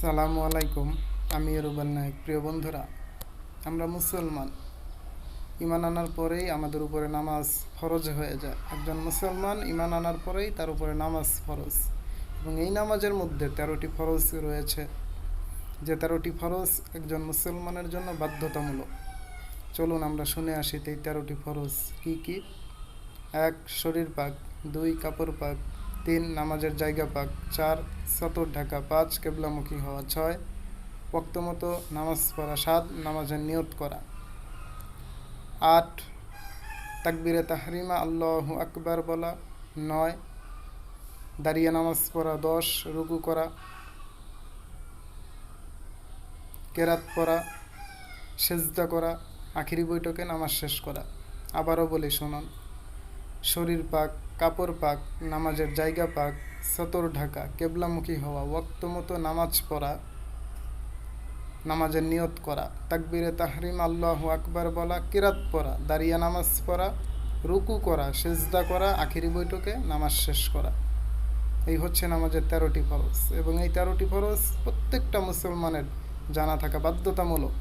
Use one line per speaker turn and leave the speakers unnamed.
সালামু আলাইকুম, আমি রুবেল নায়ক। প্রিয় বন্ধুরা, আমরা মুসলমান। ইমান আনার পরেই আমাদের উপরে নামাজ ফরজ হয়ে যায়। একজন মুসলমান ইমান আনার পরেই তার উপরে নামাজ ফরজ। এবং এই নামাজের মধ্যে তেরোটি ফরজ রয়েছে। যে তেরোটি ফরজ একজন মুসলমানের জন্য বাধ্যতামূলক। চলুন আমরা শুনে আসি এই তেরোটি ফরজ কি কি? এক, শরীর পাক। দুই, কাপড় পাক। তিন নামাজের জায়গা পাক, চার সতর ঢাকা, পাঁচ কেবলামুখী হওয়া, ছয় মতো নামাজ পড়া, সাত নামাজের নিয়ত করা। আট তাকবিরে তাহরিমা, আল্লাহু আকবার বলা। নয় দাঁড়িয়ে নামাজ পড়া, দশ রুকু করা। কেরাত পড়া, সেজদা করা, আখিরি বৈঠকে নামাজ শেষ করা। আবারও বলি, শুনুন। শরীর পাক, কাপড় পাক, নামাজের জায়গা পাক, সতর ঢাকা, কেবলামুখী হওয়া ওক্ত মতো নামাজ পড়া, নামাজের নিয়ত করা, তাকবিরে তাহরিম, আল্লাহ আকবার বলা, কিরাত পড়া, দাঁড়িয়ে নামাজ পড়া, রুকু করা, সেজদা করা, আখিরি বৈঠকে নামাজ শেষ করা। এই হচ্ছে নামাজের তেরোটি ফরজ এবং এই তেরোটি ফরজ প্রত্যেকটা মুসলমানের জানা থাকা বাধ্যতামূলক।